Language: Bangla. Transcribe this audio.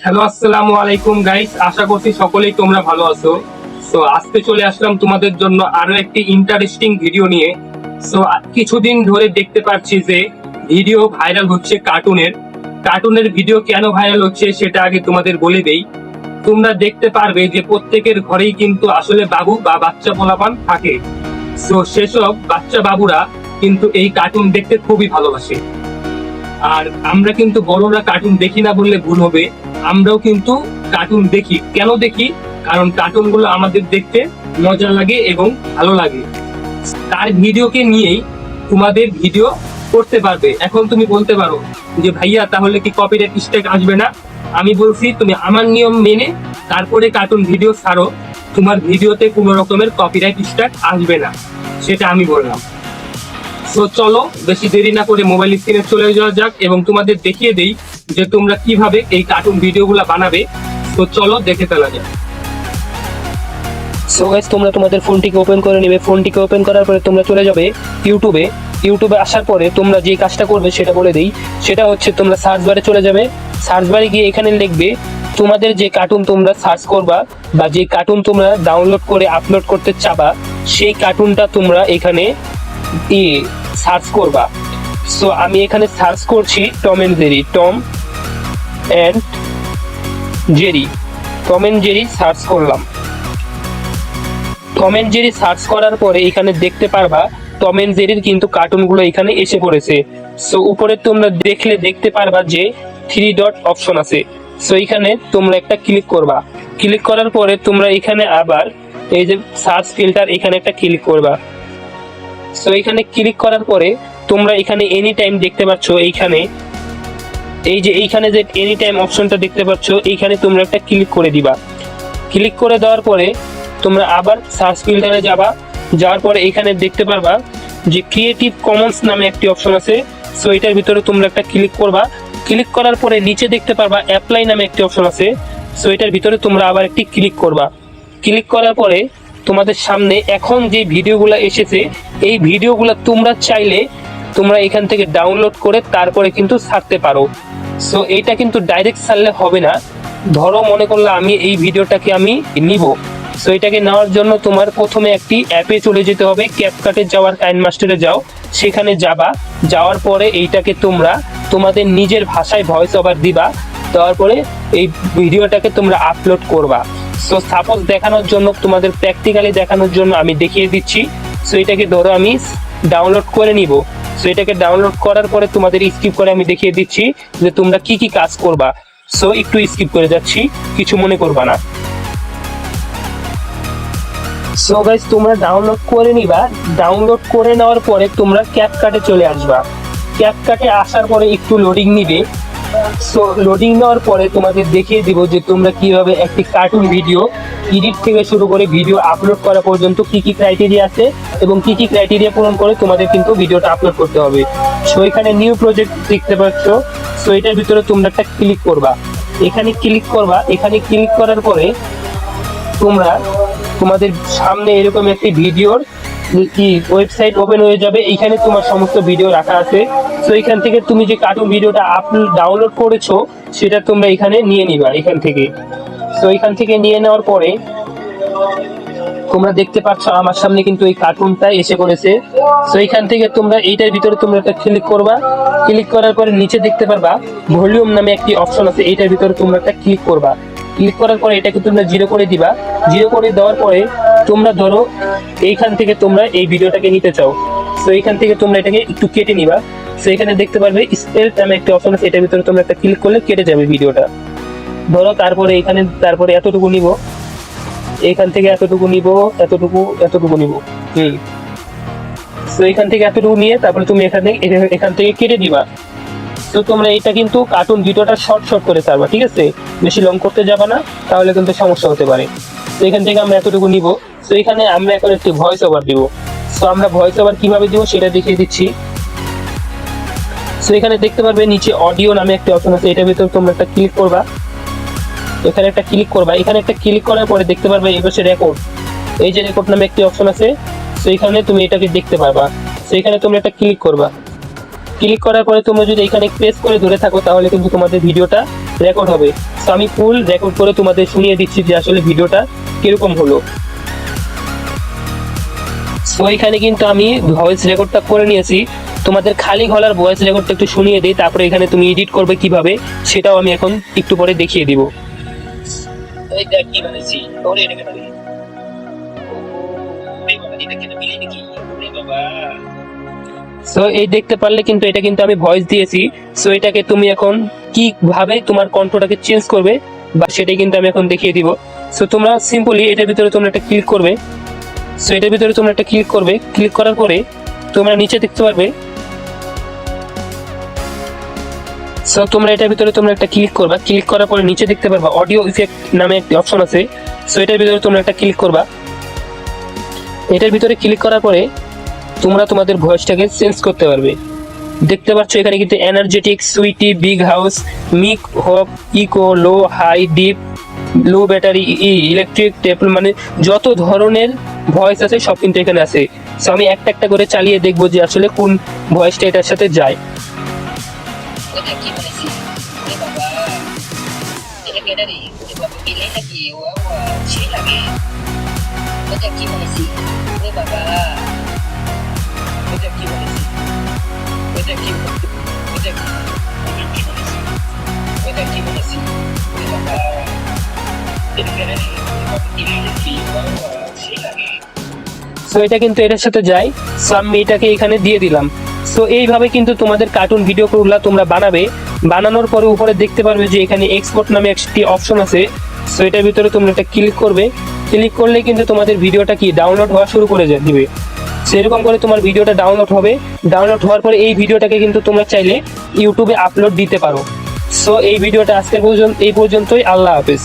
হ্যালো আসসালামু আলাইকুম গাইস আশা করছি সকলেই তোমরা ভালো আছো। সো আজকে চলে আসলাম তোমাদের জন্য আরও একটি ইন্টারেস্টিং ভিডিও নিয়ে। সো কিছুদিন ধরে দেখতে পাচ্ছি যে ভিডিও ভাইরাল হচ্ছে কার্টুনের কার্টুনের ভিডিও কেন ভাইরাল হচ্ছে সেটা আগে তোমাদের বলে দেই। তোমরা দেখতে পারবে যে প্রত্যেকের ঘরেই কিন্তু আসলে বাবু বা বাচ্চা পোলাপান থাকে। সো সেসব বাচ্চা বাবুরা কিন্তু এই কার্টুন দেখতে খুবই ভালোবাসে। আর আমরা কিন্তু বড়রা কার্টুন দেখি না বললে ভুল হবে। আমরাও কিন্তু কার্টুন দেখি। কেন দেখি? কারণ কার্টুনগুলো আমাদের দেখতে মজা লাগে এবং ভালো লাগে। তার ভিডিওকে নিয়েই তোমাদের ভিডিও করতে পারবে। এখন তুমি বলতে পারো যে, ভাইয়া, তাহলে কি কপিরাইট স্ট্রাইক আসবে না? আমি বলছি, তুমি আমার নিয়ম মেনে তারপরে কার্টুন ভিডিও ছাড়ো। তোমার ভিডিওতে কোনো রকমের কপিরাইট স্ট্রাইক আসবে না। সেটা আমি বললাম। তো চলো, বেশি দেরি না করে মোবাইল স্ক্রিনে চলে যাওয়া যাক এবং তোমাদের দেখিয়ে দেই যে তোমরা কীভাবে এই কার্টুন ভিডিওগুলো বানাবে, তো চলো দেখে ফেলা যাক। সো গাইস তোমরা তোমাদের ফোনটিকে ওপেন করে নেবে। ফোনটিকে ওপেন করার পরে তোমরা চলে যাবে ইউটিউবে ইউটিউবে আসার পরে তোমরা যে কাজটা করবে সেটা বলে দেই। সেটা হচ্ছে তোমরা সার্চ বারে চলে যাবে। সার্চ বারে গিয়ে এখানে লিখবে, তোমাদের যে কার্টুন তোমরা সার্চ করবা বা যে কার্টুন তোমরা ডাউনলোড করে আপলোড করতে চাবা, সেই কার্টুনটা তোমরা এখানে সার্চ করবা। সো আমি এখানে সার্চ করছি Tom and Jerry Tom and Jerry. Tom and Jerry search করলাম। টম এন্ড জেরি সার্চ করার পরে এখানে দেখতে পারবা টম এন্ড জেরির কিন্তু কার্টুনগুলো এখানে এসে পড়েছে। সো উপরে তোমরা দেখলে দেখতে পারবা যে থ্রি ডট অপশন আছে। সো এখানে তোমরা একটা ক্লিক করবা। ক্লিক করার পরে তোমরা এখানে আবার এই যে সার্চ ফিল্টার এখানে একটা ক্লিক করবা। সো এখানে ক্লিক করার পরে তোমরা এখানে এনি টাইম দেখতে পাচ্ছ, এইখানে এই যে এইখানে যে এনি টাইম অপশনটা দেখতে পাচ্ছ, এইখানে তোমরা একটা ক্লিক করে দিবা। ক্লিক করে দেওয়ার পরে তোমরা আবার সার্চ ফিল্টারে যাবা। যাওয়ার পরে এখানে দেখতে পারবা যে ক্রিয়েটিভ কমন্স নামে একটি অপশন আছে। সো এটার ভিতরে তোমরা একটা ক্লিক করবা। ক্লিক করার পরে নিচে দেখতে পারবা অ্যাপ্লাই নামে একটি অপশন আছে। সো এটার ভিতরে তোমরা আবার একটি ক্লিক করবা। ক্লিক করার পরে তোমাদের সামনে এখন যে ভিডিওগুলো এসেছে, এই ভিডিওগুলো তোমরা চাইলে তোমরা এখান থেকে ডাউনলোড করে তারপরে কিন্তু ছাড়তে পারো। সো এইটা কিন্তু ডাইরেক্ট ছাড়লে হবে না। ধরো মনে করলে আমি এই ভিডিওটাকে আমি নিব। সো এটাকে নেওয়ার জন্য তোমার প্রথমে একটি অ্যাপে চলে যেতে হবে। ক্যাপকাটে যাওয়ার কাইন মাস্টারে যাও। সেখানে যাবা। যাওয়ার পরে এইটাকে তোমরা তোমাদের নিজের ভাষায় ভয়েস ওভার দিবা। দেওয়ার পরে এই ভিডিওটাকে তোমরা আপলোড করবা। সো সাপোজ দেখানোর জন্য, তোমাদের প্র্যাকটিক্যালি দেখানোর জন্য আমি দেখিয়ে দিচ্ছি। সো এটাকে ধরো আমি ডাউনলোড করে নিব। সো এটাকে ডাউনলোড করার পরে তোমাদের স্কিপ করে আমি দেখিয়ে দিচ্ছি যে তোমরা কি কি কাজ করবা। সো একটু স্কিপ করে যাচ্ছি, কিছু মনে করবা না। সো গাইস তোমরা ডাউনলোড করে নিবা। ডাউনলোড করে নেওয়ার পরে তোমরা ক্যাপকাটে চলে আসবা। ক্যাপকাটে আসার পরে একটু লোডিং নিবে। সো লোডিং নেওয়ার পরে তোমাদের দেখিয়ে দিব যে তোমরা কীভাবে একটি কার্টুন ভিডিও এডিট থেকে শুরু করে ভিডিও আপলোড করা পর্যন্ত কি কি ক্রাইটেরিয়া আছে এবং কি কি ক্রাইটেরিয়া পূরণ করে তোমাদের কিন্তু ভিডিওটা আপলোড করতে হবে। সো এখানে নিউ প্রজেক্ট দেখতে পাচ্ছ। সো এটার ভিতরে তোমরা একটা ক্লিক করবা। এখানে ক্লিক করবা। এখানে ক্লিক করার পরে তোমরা তোমাদের সামনে এরকম একটি ভিডিওর কি ওয়েবসাইট ওপেন হয়ে যাবে। এখানে তোমার সমস্ত ভিডিও রাখা আছে। তো এখান থেকে তুমি যে কার্টুন ভিডিওটা আপলোড ডাউনলোড করেছ, সেটা তোমরা এখানে নিয়ে নিবা, এখান থেকে। তো এখান থেকে নিয়ে নেওয়ার পরে, তোমরা দেখতে পাচ্ছ আমার সামনে কিন্তু এই কার্টুনটা এসে পড়েছে। তো এখান থেকে তোমরা, এইটার ভিতরে তোমরা একটা ক্লিক করবা। ক্লিক করার পরে নিচে দেখতে পারবা ভলিউম নামে একটি অপশন আছে, এইটার ভিতরে তোমরা একটা ক্লিক করবা। ক্লিক করার পরে এটাকে তোমরা জিরো করে দিবা। জিরো করে দেওয়ার পরে তোমরা ধরো, এইখান থেকে তোমরা এই ভিডিওটাকে নিতে চাও। তো এইখান থেকে তোমরা এটাকে একটু কেটে নিবা। তো এখানে দেখতে পারবে স্পেল নামে একটা অপশন আছে, এটার ভিতরে তোমরা একটা ক্লিক করলে কেটে যাবে ভিডিওটা। ধরো, তারপরে এখানে, তারপরে এতটুকু নিব। এখান থেকে এতটুকু নিব, এতটুকু এতটুকু নিব। হুম। তো এখান থেকে এতটুকু নিয়ে, তারপরে তুমি এখানে, এখান থেকে কেটে দিবা তো তোমরা এটা কিন্তু কার্টুন ভিডিওটা শর্ট শর্ট করে ছাড়বা, ঠিক আছে? বেশি লং করতে যাবা না, তাহলে কিন্তু সমস্যা হতে পারে। তো এখান থেকে আমরা এতটুকু নিব। তো এখানে আমরা এখন একটি ভয়েস ওভার দিব। তো আমরা ভয়েস ওভার কীভাবে দিব সেটা দেখিয়ে দিচ্ছি। তো এখানে দেখতে পারবে নিচে অডিও নামে একটা অপশন আছে। এটার ভিতরে তোমরা একটা ক্লিক করবা। এখানে একটা ক্লিক করবা। এখানে একটা ক্লিক করার পরে দেখতে পারবে এই পাশে রেকর্ড এই যে রেকর্ড নামে একটি অপশন আছে। তো এখানে তুমি এটাকে দেখতে পারবা। তো এখানে তোমরা একটা ক্লিক করবা। ক্লিক করার পরে তোমরা যদি এখানে প্রেস করে ধরে থাকো, তাহলে কিন্তু তোমাদের ভিডিওটা রেকর্ড হবে। তো আমি ফুল রেকর্ড করে তোমাদের শুনিয়ে দিচ্ছি যে আসলে ভিডিওটা কীরকম হলো। তো এখানে কিন্তু আমি ভয়েস রেকর্ডটা করে নিয়েছি। তোমাদের খালি গলার ভয়েস রেকর্ডটা একটু শুনিয়ে দিই, তারপরে এখানে তুমি এডিট করবে কীভাবে, সেটাও আমি এখন একটু পরে দেখিয়ে দিব। সো এই দেখতে পারলে কিন্তু এটা কিন্তু আমি ভয়েস দিয়েছি। সো এটাকে তুমি এখন কীভাবে তোমার কণ্ঠটাকে চেঞ্জ করবে, বা সেটাই কিন্তু আমি এখন দেখিয়ে দিব। সো তোমরা সিম্পলি এটার ভিতরে তোমরা একটা ক্লিক করবে। সো এটার ভিতরে তোমরা একটা ক্লিক করবে। ক্লিক করার পরে তোমরা নিচে দেখতে পারবে। সো তোমরা এটার ভিতরে তোমরা একটা ক্লিক করবা। ক্লিক করার পরে নিচে দেখতে পারবা অডিও ইফেক্ট নামে একটি অপশন আছে। সো এটার ভিতরে তোমরা একটা ক্লিক করবা। এটার ভিতরে ক্লিক করার পরে তোমরা তোমাদের ভয়েসটাকে চেঞ্জ করতে পারবে। দেখতে পাচ্ছ এখানে কিন্তু energetic sweety big house mic hop echo low high deep low battery electric টেপল মানে যত ধরনের ভয়েস আছে সব কিন্তু এখানে আছে। সো আমি একটা একটা করে চালিয়ে দেখব যে আসলে কোন ভয়েসটা এটার সাথে যায়। ওটা কি সো এটা কিন্তু এটার সাথে যায়। সো আমি এটাকে এখানে দিয়ে দিলাম। সো এইভাবে কিন্তু তোমাদের কার্টুন ভিডিওগুলো তোমরা বানাবে। বানানোর পরে উপরে দেখতে পারবে যে এখানে এক্সপোর্ট নামে একটি অপশন আছে। সো এটার ভিতরে তোমরা এটা ক্লিক করবে। ক্লিক করলে কিন্তু তোমাদের ভিডিওটা কি ডাউনলোড হওয়া শুরু করে দিবে। সেরকম করে তোমার ভিডিওটা ডাউনলোড হবে। ডাউনলোড হওয়ার পরে এই ভিডিওটাকে কিন্তু তোমরা চাইলে ইউটিউবে আপলোড দিতে পারো। সো এই ভিডিওটা আজকের পর্যন্ত এই পর্যন্তই। আল্লাহ হাফেজ।